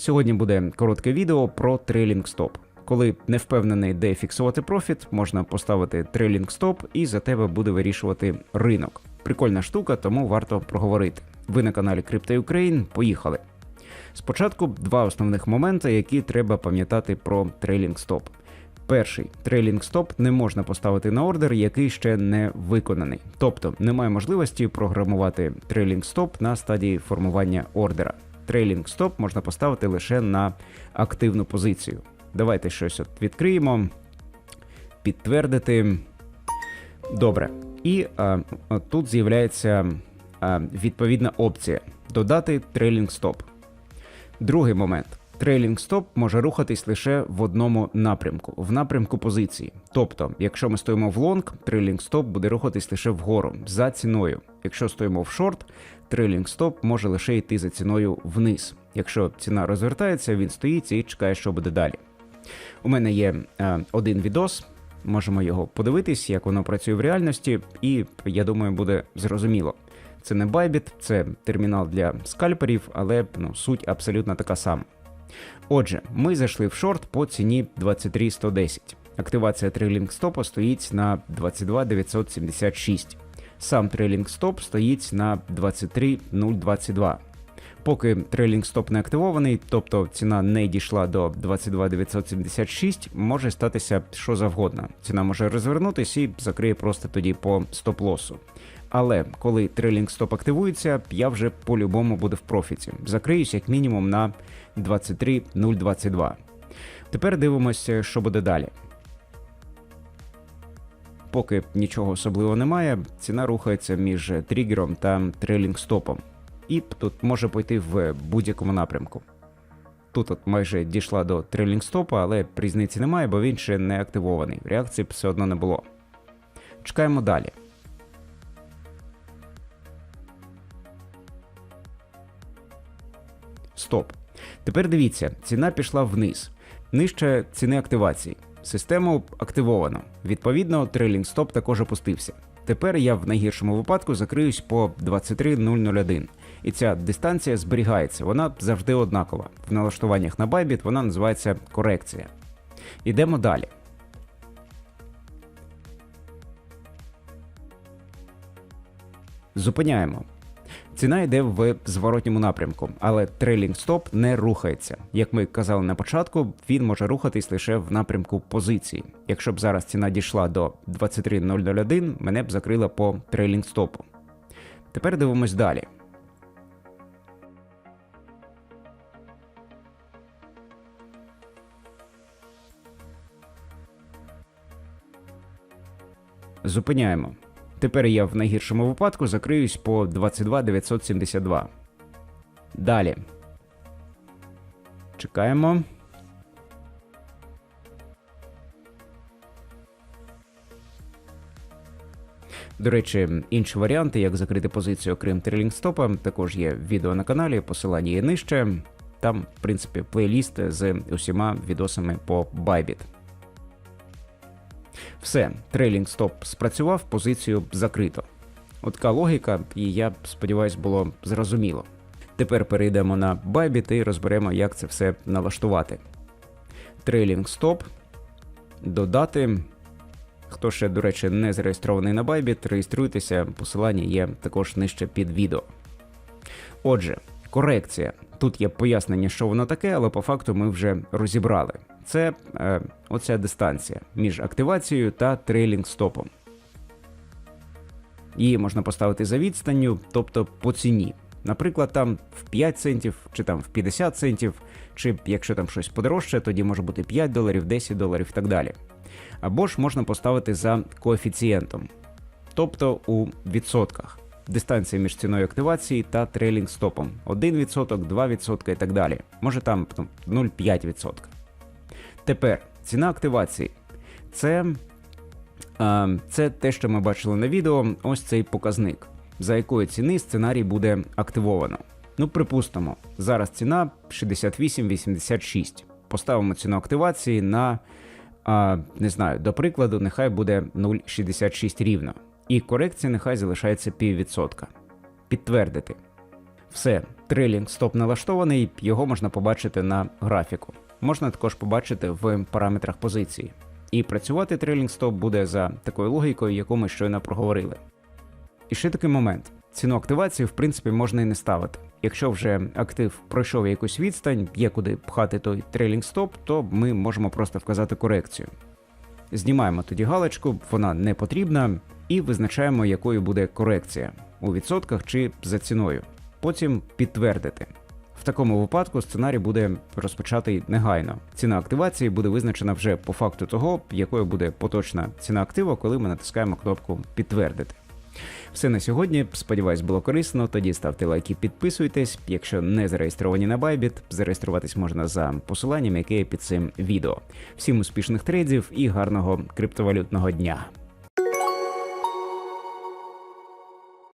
Сьогодні буде коротке відео про трейлінг стоп. Коли не впевнений, де фіксувати профіт, можна поставити трейлінг стоп і за тебе буде вирішувати ринок. Прикольна штука, тому варто проговорити. Ви на каналі Crypto Ukraine, Поїхали. Спочатку два основних моменти, які треба пам'ятати про трейлінг стоп. Перший трейлінг стоп не можна поставити на ордер, який ще не виконаний. Тобто немає можливості програмувати трейлінг стоп на стадії формування ордера. Трейлінг стоп можна поставити лише на активну позицію. Давайте щось от відкриємо, підтвердити. Добре. І а, тут з'являється а, відповідна опція додати трейлінг стоп. Другий момент. Трейлінг стоп може рухатись лише в одному напрямку, в напрямку позиції. Тобто, якщо ми стоїмо в лонг, трейлінг стоп буде рухатись лише вгору за ціною. Якщо стоїмо в шорт, трейлінг стоп може лише йти за ціною вниз. Якщо ціна розвертається, він стоїть і чекає, що буде далі. У мене є е, один відос, можемо його подивитись, як воно працює в реальності, і я думаю, буде зрозуміло. Це не Bybit, це термінал для скальперів, але ну, суть абсолютно така сама. Отже, ми зайшли в шорт по ціні 23110. Активація трейлінг стопа стоїть на 22976. Сам трейлінг стоп стоїть на 23022. Поки трейлінг стоп не активований, тобто ціна не дійшла до 22976, може статися що завгодно. Ціна може розвернутись і закриє просто тоді по стоп-лосу. Але коли трейлінг стоп активується, я вже по-любому буду в профіті. Закриюсь як мінімум на 23.022. Тепер дивимося, що буде далі. Поки нічого особливого немає, ціна рухається між тригером та трейлінг стопом. І тут може пойти в будь-якому напрямку. Тут от майже дійшла до трейлінг стопа, але різниці немає, бо він ще не активований. Реакції все одно не було. Чекаємо далі. Стоп. Тепер дивіться, ціна пішла вниз, нижче ціни активації. Систему активовано. Відповідно, трейлінг стоп також опустився. Тепер я в найгіршому випадку закриюсь по 23.001. І ця дистанція зберігається, вона завжди однакова. В налаштуваннях на Bybit вона називається корекція. Ідемо далі. Зупиняємо. Ціна йде в зворотньому напрямку, але трейлінг стоп не рухається. Як ми казали на початку, він може рухатись лише в напрямку позиції. Якщо б зараз ціна дійшла до 23.001, мене б закрила по трейлінг стопу. Тепер дивимось далі. Зупиняємо. Тепер я в найгіршому випадку закриюсь по 22 972. Далі. Чекаємо. До речі, інші варіанти, як закрити позицію окрім трилінг стопа, також є відео на каналі, посилання є нижче. Там, в принципі, плейліст з усіма відосами по Bybit. Все, трейлінг стоп спрацював, позицію закрито. От така логіка, і я сподіваюся, було зрозуміло. Тепер перейдемо на Bybit і розберемо, як це все налаштувати. Трейлінг стоп. Додати. Хто ще, до речі, не зареєстрований на Bybit, реєструйтеся, посилання є також нижче під відео. Отже, корекція. Тут є пояснення, що воно таке, але по факту ми вже розібрали. Це е, оця дистанція між активацією та трейлінг стопом. Її можна поставити за відстанню, тобто по ціні. Наприклад, там в 5 центів, чи там в 50 центів, чи якщо там щось подорожче, тоді може бути 5 доларів, 10 доларів і так далі. Або ж можна поставити за коефіцієнтом, тобто у відсотках. Дистанція між ціною активації та трейлінг стопом 1%, 2% і так далі. Може там 0,5%. Тепер ціна активації. Це, а, це те, що ми бачили на відео, ось цей показник, за якої ціни сценарій буде активовано. Ну, припустимо, зараз ціна 68,86. Поставимо ціну активації на, а, не знаю, до прикладу, нехай буде 0,66 рівно. І корекція нехай залишається піввідсотка. Підтвердити. Все, трейлінг стоп налаштований, його можна побачити на графіку. Можна також побачити в параметрах позиції. І працювати трейлінг стоп буде за такою логікою, яку ми щойно проговорили. І ще такий момент: ціну активації, в принципі, можна і не ставити. Якщо вже актив пройшов якусь відстань, є куди пхати той трейлінг стоп, то ми можемо просто вказати корекцію. Знімаємо тоді галочку, вона не потрібна, і визначаємо, якою буде корекція у відсотках чи за ціною. Потім підтвердити. В такому випадку сценарій буде розпочатий негайно. Ціна активації буде визначена вже по факту того, якою буде поточна ціна актива, коли ми натискаємо кнопку підтвердити. Все на сьогодні. Сподіваюсь, було корисно. Тоді ставте лайки, підписуйтесь. Якщо не зареєстровані на Bybit, зареєструватись можна за посиланням, яке є під цим відео. Всім успішних трейдів і гарного криптовалютного дня.